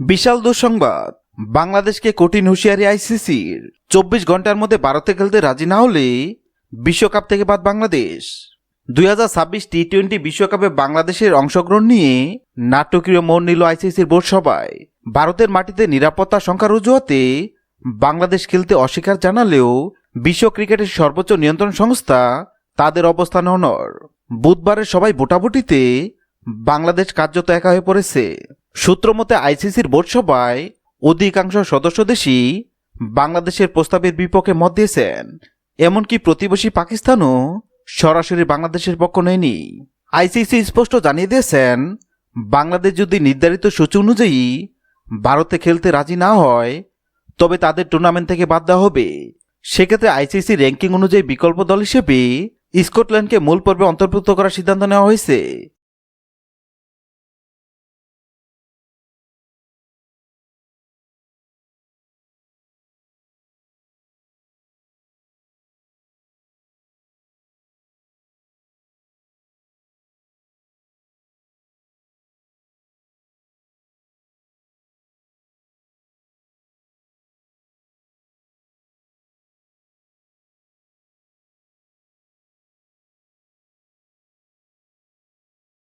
বিশাল দুঃসংবাদ। বাংলাদেশকে কঠিন হুঁশিয়ারি আইসিসির। চব্বিশ ঘণ্টার মধ্যে ভারতে খেলতে রাজি না হলে বিশ্বকাপ থেকে বাদ বাংলাদেশ। দুই হাজার ছাব্বিশ টি টোয়েন্টি বিশ্বকাপে বাংলাদেশের অংশগ্রহণ নিয়ে নাটকীয় মন নিল আইসিসির বোর্ড সভায়। ভারতের মাটিতে নিরাপত্তা সংখ্যার অজুহাতে বাংলাদেশ খেলতে অস্বীকার জানালেও বিশ্ব ক্রিকেটের সর্বোচ্চ নিয়ন্ত্রণ সংস্থা তাদের অবস্থান অনর বুধবারের সবাই ভোটাভুটিতে বাংলাদেশ কার্যত একা হয়ে পড়েছে। সূত্র মতে আইসিসির বোর্ড সভায় অধিকাংশ সদস্য দেশই বাংলাদেশের প্রস্তাবের বিপক্ষে মত দিয়েছেন। এমনকি প্রতিবেশী পাকিস্তানও সরাসরি বাংলাদেশের পক্ষ নেয়নি। আইসিসি স্পষ্ট জানিয়ে দিয়েছেন, বাংলাদেশ যদি নির্ধারিত সূচি অনুযায়ী ভারতে খেলতে রাজি না হয়, তবে তাদের টুর্নামেন্ট থেকে বাদ দেওয়া হবে। সেক্ষেত্রে আইসিসি র্যাঙ্কিং অনুযায়ী বিকল্প দল হিসেবে স্কটল্যান্ডকে মূল পর্বে অন্তর্ভুক্ত করার সিদ্ধান্ত নেওয়া হয়েছে।